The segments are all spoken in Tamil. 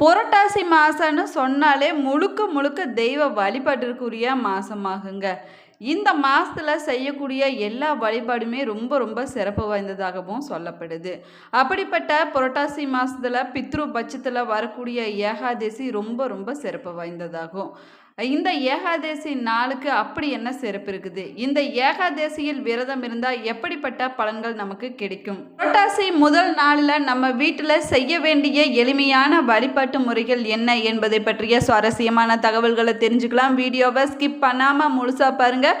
புரட்டாசி மாதம்னு சொன்னாலே முழுக்க முழுக்க தெய்வ வழிபாட்டிற்குரிய மாதமாகுங்க இந்த மாதத்தில் செய்யக்கூடிய எல்லா வழிபாடுமே ரொம்ப ரொம்ப சிறப்பு வாய்ந்ததாகவும் சொல்லப்படுது. அப்படிப்பட்ட புரட்டாசி மாதத்தில் பித்ரு பட்சத்தில் வரக்கூடிய ஏகாதசி ரொம்ப ரொம்ப சிறப்பு வாய்ந்ததாகும். இந்த ஏகாதசி நாளுக்கு அப்படி என்ன சிறப்பு இருக்குது? இந்த ஏகாதசியில் விரதம் இருந்தால் எப்படிப்பட்ட பலன்கள் நமக்கு கிடைக்கும்? புரட்டாசி முதல் நாளில் நம்ம வீட்டில் செய்ய வேண்டிய எளிமையான வழிபாட்டு முறைகள் என்ன என்பதை பற்றிய சுவாரஸ்யமான தகவல்களை தெரிஞ்சுக்கலாம். வீடியோவை ஸ்கிப் பண்ணாமல் முழுசாக பாருங்கள்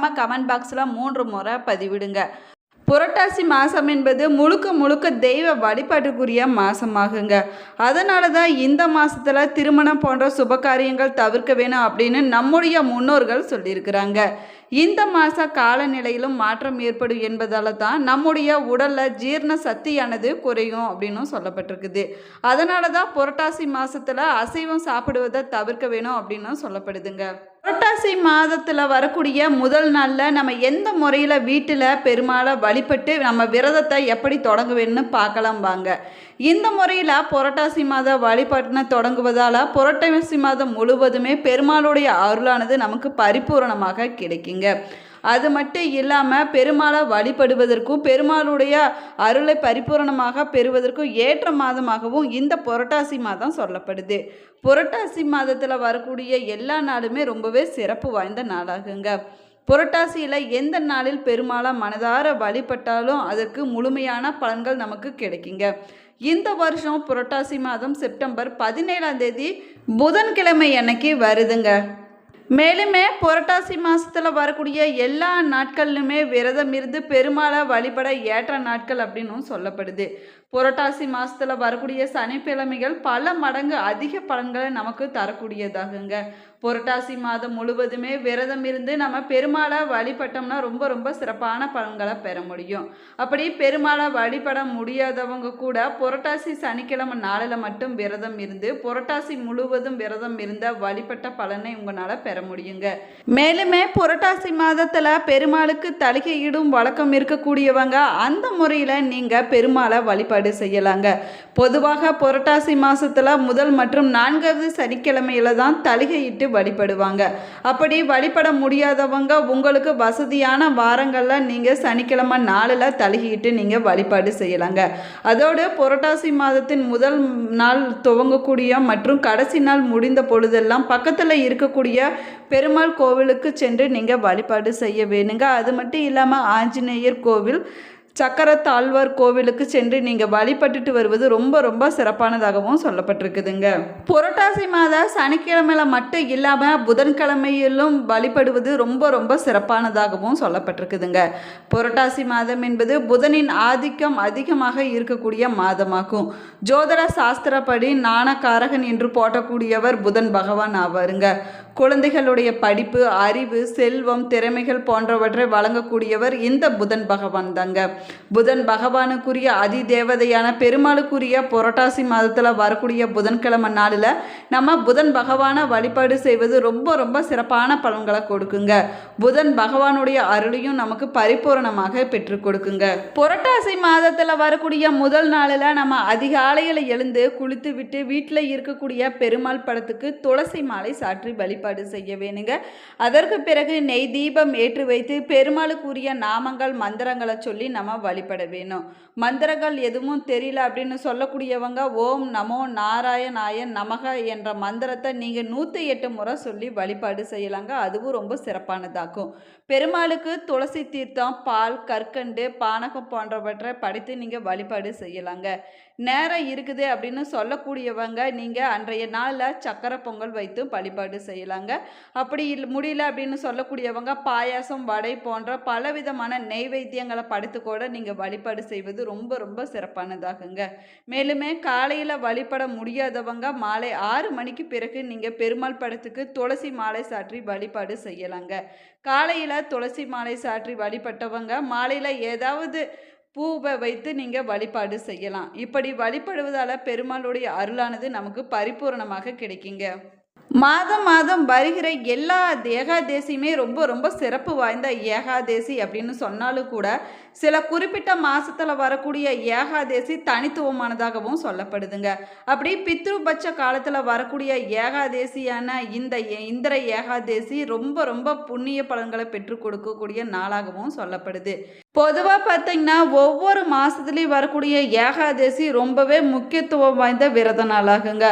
மறக்காமல் கமெண்ட் பாக்ஸில் மூன்று முறை பதிவிடுங்க. புரட்டாசி மாதம் என்பது முழுக்க முழுக்க தெய்வ வழிபாட்டுக்குரிய மாதமாகுங்க அதனால தான் இந்த மாதத்தில் திருமணம் போன்ற சுப காரியங்கள் தவிர்க்க வேணும் அப்படின்னு நம்முடைய முன்னோர்கள் சொல்லியிருக்கிறாங்க. இந்த மாத காலநிலையிலும் மாற்றம் ஏற்படும் என்பதால் தான் நம்முடைய உடலில் ஜீரண சக்தியானது குறையும் அப்படின்னும் சொல்லப்பட்டிருக்குது. அதனால தான் புரட்டாசி மாதத்தில் அசைவம் சாப்பிடுவதை தவிர்க்க வேணும் அப்படின்னும் சொல்லப்படுதுங்க. புரட்டாசி மாதத்தில் வரக்கூடிய முதல் நாளில் நம்ம எந்த முறையில் வீட்டில் பெருமாளை வழிபட்டு நம்ம விரதத்தை எப்படி தொடங்க வேணும்னு பார்க்கலாம் வாங்க. இந்த முறையில் புரட்டாசி மாத வழிபட்டு தொடங்குவதால் புரட்டாசி மாதம் முழுவதுமே பெருமாளுடைய அருளானது நமக்கு பரிபூரணமாக கிடைக்குங்க. அது மட்டும் இல்லாமல் பெருமாளை வழிபடுவதற்கும் பெருமாளுடைய அருளை பரிபூரணமாக பெறுவதற்கும் ஏற்ற மாதமாகவும் இந்த புரட்டாசி மாதம் சொல்லப்படுது. புரட்டாசி மாதத்தில் வரக்கூடிய எல்லா நாளுமே ரொம்பவே சிறப்பு வாய்ந்த நாளாகுங்க. புரட்டாசியில் எந்த நாளில் பெருமாளை மனதார வழிபட்டாலும் அதற்கு முழுமையான பலன்கள் நமக்கு கிடைக்குங்க. இந்த வருஷம் புரட்டாசி மாதம் செப்டம்பர் பதினேழாம் தேதி புதன்கிழமை அன்னைக்கு வருதுங்க. மேலுமே புரட்டாசி மாதத்தில் வரக்கூடிய எல்லா நாட்கள்லுமே விரதம் இருந்து பெருமாளை வழிபட ஏற்ற நாட்கள் அப்படின்னும் சொல்லப்படுது. புரட்டாசி மாதத்தில் வரக்கூடிய சனிக்கிழமைகள் பல மடங்கு அதிக பலன்களை நமக்கு தரக்கூடியதாகுங்க. புரட்டாசி மாதம் முழுவதுமே விரதம் இருந்து நம்ம பெருமாளை வழிபட்டோம்னா ரொம்ப ரொம்ப சிறப்பான பலன்களை பெற முடியும். அப்படி பெருமாளை வழிபட முடியாதவங்க கூட புரட்டாசி சனிக்கிழமை நாளில் மட்டும் விரதம் இருந்து புரட்டாசி முழுவதும் விரதம் இருந்த வழிபட்ட பலனை உங்களால் பெற முடியுங்க. மேலுமே புரட்டாசி மாதத்தில் பெருமாளுக்கு தலிகையிடும் வழக்கம் இருக்கக்கூடியவங்க அந்த முறையில் நீங்கள் பெருமாளை வழிபாடு செய்யலாங்க. பொதுவாக புரட்டாசி மாதத்தில் முதல் மற்றும் நான்காவது சனிக்கிழமையில தான் தலிகையிட்டு வழிபடுவாங்க. அப்படி வழிபட முடியாதவங்க உங்களுக்கு வசதியான வாரங்களில் நீங்கள் சனிக்கிழமை நாளில் தழுகிட்டு நீங்கள் வழிபாடு செய்யலாங்க. அதோடு புரட்டாசி மாதத்தின் முதல் நாள் துவங்கக்கூடிய மற்றும் கடைசி நாள் முடிந்த பொழுதெல்லாம் பக்கத்தில் இருக்கக்கூடிய பெருமாள் கோவிலுக்கு சென்று நீங்கள் வழிபாடு செய்ய வேணுங்க. அது மட்டும் இல்லாமல் ஆஞ்சநேயர் கோவில் சக்கரத்தாழ்வார் கோவிலுக்கு சென்று நீங்கள் வழிபட்டுட்டு வருவது ரொம்ப ரொம்ப சிறப்பானதாகவும் சொல்லப்பட்டிருக்குதுங்க. புரட்டாசி மாத சனிக்கிழமையில மட்டும் இல்லாமல் புதன்கிழமையிலும் வழிபடுவது ரொம்ப ரொம்ப சிறப்பானதாகவும் சொல்லப்பட்டிருக்குதுங்க. புரட்டாசி மாதம் என்பது புதனின் ஆதிக்கம் அதிகமாக இருக்கக்கூடிய மாதமாகும். ஜோதிட சாஸ்திரப்படி நாணக்காரகன் என்று போட்டக்கூடியவர் புதன் பகவான் ஆவாருங்க. குழந்தைகளுடைய படிப்பு அறிவு செல்வம் திறமைகள் போன்றவற்றை வழங்கக்கூடியவர் இந்த புதன் பகவான் தாங்க. புதன் பகவானுக்குரிய அதி தேவதையான பெருமாளுக்குரிய புரட்டாசி மாதத்தில் வரக்கூடிய புதன்கிழமை நாளில் நம்ம புதன் பகவானை வழிபாடு செய்வது ரொம்ப ரொம்ப சிறப்பான பலன்களை கொடுக்குங்க. புதன் பகவானுடைய அருளையும் நமக்கு பரிபூரணமாக பெற்று கொடுக்குங்க. புரட்டாசி மாதத்தில் வரக்கூடிய முதல் நாளில் நம்ம அதிகாலையில் எழுந்து குளித்து விட்டு வீட்டில் இருக்கக்கூடிய பெருமாள் படத்துக்கு துளசி மாலை சாற்றி வழிபாடு செய்ய வேணுங்க. அதற்கு பிறகு நெய் தீபம் ஏற்றி வைத்து பெருமாளுக்குரிய நாமங்கள் மந்திரங்களை சொல்லி நம்ம வழிபட வேணும். மந்திரங்கள் எதுவும் தெரியல அப்படின்னு சொல்லக்கூடியவங்க ஓம் நமோ நாராயணாய நமக என்ற மந்திரத்தை நீங்கள் நூற்றி எட்டு முறை சொல்லி வழிபாடு செய்யலாங்க. அதுவும் ரொம்ப சிறப்பானதாகும் பெருமாளுக்கு துளசி தீர்த்தம் பால் கற்கண்டு பானகம் போன்றவற்றை படைத்து நீங்கள் வழிபாடு செய்யலாங்க. நேரம் இருக்குது அப்படின்னு சொல்லக்கூடியவங்க நீங்கள் அன்றைய நாளில் சக்கரை பொங்கல் வைத்து வழிபாடு செய்யலாம் செய்யலாங்க அப்படி முடியல அப்படின்னு சொல்லக்கூடியவங்க பாயாசம் வடை போன்ற பலவிதமான நெய்வேத்தியங்களை படுத்து கூட நீங்கள் வழிபாடு செய்வது ரொம்ப ரொம்ப சிறப்பானதாகுங்க. மேலுமே காலையில் வழிபட முடியாதவங்க மாலை ஆறு மணிக்கு பிறகு நீங்கள் பெருமாள் படத்துக்கு துளசி மாலை சாற்றி வழிபாடு செய்யலாங்க. காலையில் துளசி மாலை சாற்றி வழிபட்டவங்க மாலையில் ஏதாவது பூவை வைத்து நீங்கள் வழிபாடு செய்யலாம். இப்படி வழிபடுவதால் பெருமாளுடைய அருளானது நமக்கு பரிபூரணமாக கிடைக்குங்க. மாதம் மாதம் வருகிற எல்லா ஏகாதேசியுமே ரொம்ப ரொம்ப சிறப்பு வாய்ந்த ஏகாதேசி அப்படின்னு சொன்னாலும் கூட சில குறிப்பிட்ட மாதத்தில் வரக்கூடிய ஏகாதேசி தனித்துவமானதாகவும் சொல்லப்படுதுங்க. அப்படி பித்ருபட்ச காலத்தில் வரக்கூடிய ஏகாதேசியான இந்த இந்திர ஏகாதேசி ரொம்ப ரொம்ப புண்ணிய பலன்களை பெற்றுக் கொடுக்கக்கூடிய நாளாகவும் சொல்லப்படுது. பொதுவாக பார்த்தீங்கன்னா ஒவ்வொரு மாதத்துலேயும் வரக்கூடிய ஏகாதசி ரொம்பவே முக்கியத்துவம் வாய்ந்த விரத நாளாகுங்க.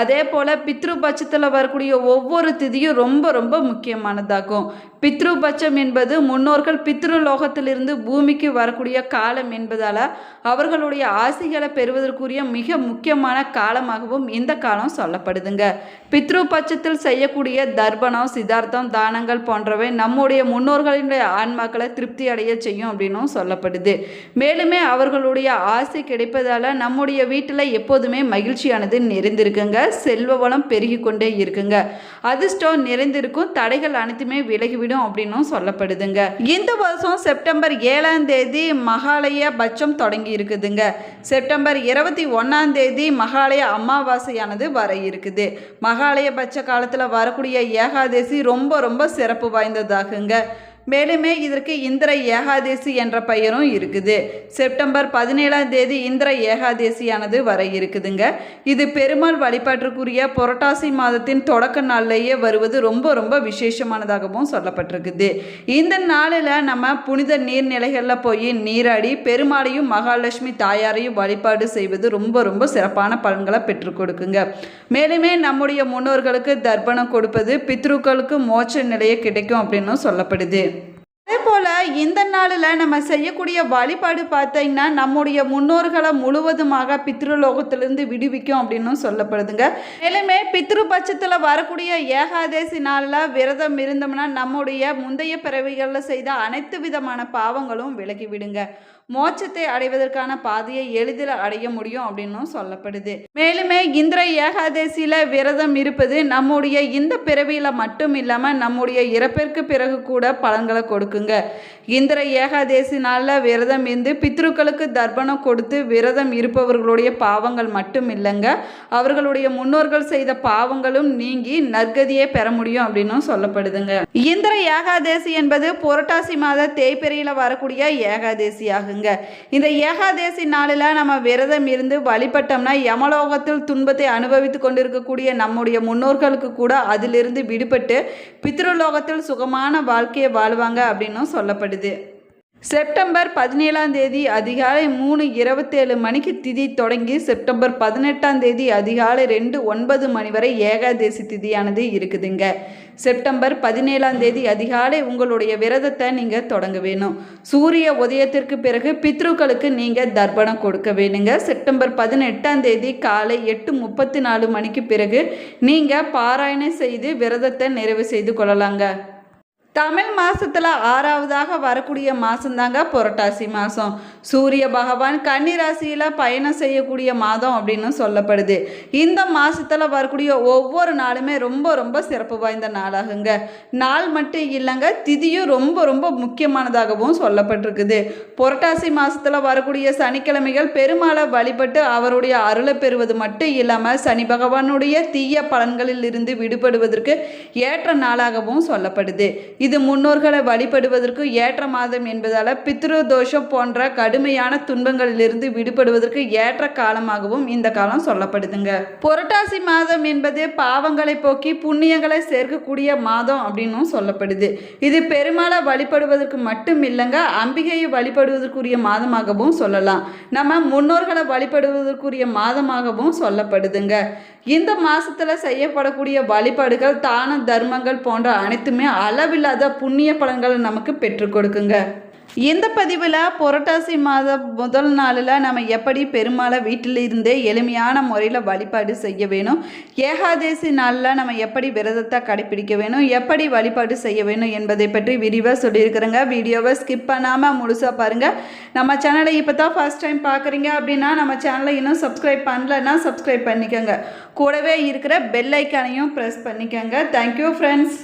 அதே போல் பித்ருபட்சத்தில் வரக்கூடிய ஒவ்வொரு திதியும் ரொம்ப ரொம்ப முக்கியமானதாகும். பித்ருபட்சம் என்பது முன்னோர்கள் பித்ருலோகத்திலிருந்து பூமிக்கு வரக்கூடிய காலம் என்பதால் அவர்களுடைய ஆசிகளை பெறுவதற்குரிய மிக முக்கியமான காலமாகவும் இந்த காலம் சொல்லப்படுதுங்க. பித்ருபட்சத்தில் செய்யக்கூடிய தர்ப்பணம் சிதார்த்தம் தானங்கள் போன்றவை நம்முடைய முன்னோர்களினுடைய ஆன்மாக்களை திருப்தி அடைய செய்யும் அப்படின்னும் சொல்லப்படுது. மேலுமே அவர்களுடைய ஆசை கிடைப்பதால் நம்முடைய வீட்டில் எப்போதுமே மகிழ்ச்சியானது நிறைந்திருக்குங்க. செல்வ வளம் பெருகி கொண்டே இருக்குங்க. அதிர்ஷ்டம் நிறைந்திருக்கும். தடைகள் அனைத்துமே விலகிவிடும் அப்படின்னும் சொல்லப்படுதுங்க. இந்த வருஷம் செப்டம்பர் ஏழாம் தேதி மகாலய பட்சம் தொடங்கி இருக்குதுங்க. செப்டம்பர் இருபத்தி ஒன்றாம் தேதி மகாலய அமாவாசையானது வர இருக்குது. மகாலய பட்ச காலத்தில் வரக்கூடிய ஏகாதசி ரொம்ப ரொம்ப சிறப்பு வாய்ந்ததாகுங்க. மேலுமே இதற்கு இந்திர ஏகாதேசி என்ற பெயரும் இருக்குது. செப்டம்பர் பதினேழாம் தேதி இந்திர ஏகாதேசியானது வர இருக்குதுங்க. இது பெருமாள் வழிபாட்டிற்குரிய புரட்டாசி மாதத்தின் தொடக்க நாள்லேயே வருவது ரொம்ப ரொம்ப விசேஷமானதாகவும் சொல்லப்பட்டிருக்குது. இந்த நாளில் நம்ம புனித நீர்நிலைகளில் போய் நீராடி பெருமாளையும் மகாலட்சுமி தாயாரையும் வழிபாடு செய்வது ரொம்ப ரொம்ப சிறப்பான பலன்களை பெற்றுக் கொடுக்குங்க. மேலுமே நம்முடைய முன்னோர்களுக்கு தர்ப்பணம் கொடுப்பது பித்ருக்களுக்கு மோட்ச நிலையை கிடைக்கும் அப்படின்னு சொல்லப்படுது. போல் இந்த நாளில் நம்ம செய்யக்கூடிய வழிபாடு பார்த்தீங்கன்னா நம்முடைய முன்னோர்களை முழுவதுமாக பித்ருலோகத்திலிருந்து விடுவிக்கும் அப்படின்னு சொல்லப்படுதுங்க. மேலுமே பித்ரு பட்சத்தில் வரக்கூடிய ஏகாதேசி நாளில் விரதம் இருந்தோம்னா நம்முடைய முந்தைய பிறவிகளில் செய்த அனைத்து விதமான பாவங்களும் விலகி விடுங்க மோட்சத்தை அடைவதற்கான பாதையை எளிதில் அடைய முடியும் அப்படின்னும் சொல்லப்படுது. மேலுமே இந்திர ஏகாதேசியில் விரதம் இருப்பது நம்முடைய இந்த பிறவியில் மட்டும் இல்லாமல் நம்முடைய இறப்பிற்கு பிறகு கூட பலன்களை கொடுக்குங்க. இந்திர ஏகாதேசி நாளில் விரதம் இருந்து பித்ருக்களுக்கு தர்ப்பணம் கொடுத்து விரதம் இருப்பவர்களுடைய பாவங்கள் மட்டும் இல்லைங்க. அவர்களுடைய முன்னோர்கள் செய்த பாவங்களும் நீங்கி நற்கதியே பெற முடியும் அப்படின்னும் சொல்லப்படுதுங்க. இந்திர ஏகாதேசி என்பது புரட்டாசி மாத தேய்பெரியில் வரக்கூடிய ஏகாதேசி ஆகுங்க இந்த ஏகாதேசி நாளில் நம்ம விரதம் இருந்து வழிபட்டோம்னா யமலோகத்தில் துன்பத்தை அனுபவித்து கொண்டிருக்கக்கூடிய நம்முடைய முன்னோர்களுக்கு கூட அதிலிருந்து விடுபட்டு பித்ருலோகத்தில் சுகமான வாழ்க்கையை வாழ்வாங்க அப்படின்னு அப்படின்னும் சொல்லப்படுது. செப்டம்பர் பதினேழாம் தேதி அதிகாலை மூணு இருபத்தேழு மணிக்கு திதி தொடங்கி செப்டம்பர் பதினெட்டாம் தேதி அதிகாலை ரெண்டு ஒன்பது மணி வரை ஏகாதேசி திதியானது இருக்குதுங்க. செப்டம்பர் பதினேழாம் தேதி அதிகாலை உங்களுடைய விரதத்தை நீங்கள் தொடங்க வேணும். சூரிய உதயத்திற்கு பிறகு பித்ருக்களுக்கு நீங்கள் தர்ப்பணம் கொடுக்க வேணுங்க. செப்டம்பர் பதினெட்டாம் தேதி காலை எட்டு முப்பத்தி நாலு மணிக்கு பிறகு நீங்கள் பாராயணம் செய்து விரதத்தை நிறைவு செய்து கொள்ளலாங்க. தமிழ் மாதத்தில் ஆறாவதாக வரக்கூடிய மாதந்தாங்க புரட்டாசி மாதம் சூரிய பகவான் கன்னிராசியில் பயணம் செய்யக்கூடிய மாதம் அப்படின்னு சொல்லப்படுது. இந்த மாதத்தில் வரக்கூடிய ஒவ்வொரு நாளுமே ரொம்ப ரொம்ப சிறப்பு வாய்ந்த நாளாகுங்க. நாள் மட்டும் இல்லைங்க திதியும் ரொம்ப ரொம்ப முக்கியமானதாகவும் சொல்லப்பட்டிருக்குது. புரட்டாசி மாதத்தில் வரக்கூடிய சனிக்கிழமைகள் பெருமாளை வழிபட்டு அவருடைய அருளை பெறுவது மட்டும் இல்லாமல் சனி பகவானுடைய தீய பலன்களில் இருந்து விடுபடுவதற்கு ஏற்ற நாளாகவும் சொல்லப்படுது. இது முன்னோர்களை வழிபடுவதற்கு ஏற்ற மாதம் என்பதால் பித்ரு தோஷம் போன்ற கடுமையான துன்பங்களிலிருந்து விடுபடுவதற்கு ஏற்ற காலமாகவும் இந்த காலம் சொல்லப்படுதுங்க. புரட்டாசி மாதம் என்பது பாவங்களை போக்கி புண்ணியங்களை சேர்க்கக்கூடிய மாதம் அப்படின்னும் சொல்லப்படுது. இது பெருமாளை வழிபடுவதற்கு மட்டும் இல்லைங்க அம்பிகையை வழிபடுவதற்குரிய மாதமாகவும் சொல்லலாம். நம்ம முன்னோர்களை வழிபடுவதற்குரிய மாதமாகவும் சொல்லப்படுதுங்க. இந்த மாசத்துல செய்யப்படக்கூடிய வழிபாடுகள் தான தர்மங்கள் போன்ற அனைத்துமே அளவில்லாத புண்ணிய பலன்களை நமக்கு பெற்றுக் கொடுக்குங்க. இந்த பதிவில் புரட்டாசி மாத முதல் நாளில் நம்ம எப்படி பெருமாளை வீட்டில் இருந்தே எளிமையான முறையில் வழிபாடு செய்ய வேணும்? ஏகாதேசி நாளில் நம்ம எப்படி விரதத்தை கடைப்பிடிக்க வேணும்? எப்படி வழிபாடு செய்ய வேணும் என்பதை பற்றி விரிவாக சொல்லியிருக்கிறேங்க. வீடியோவை ஸ்கிப் பண்ணாமல் முழுசாக பாருங்கள் நம்ம சேனலை இப்போ தான் ஃபஸ்ட் டைம் பார்க்குறீங்க அப்படின்னா நம்ம சேனலை இன்னும் சப்ஸ்கிரைப் பண்ணலன்னா சப்ஸ்கிரைப் பண்ணிக்கோங்க. கூடவே இருக்கிற பெல் ஐக்கானையும் ப்ரெஸ் பண்ணிக்கோங்க. Thank you friends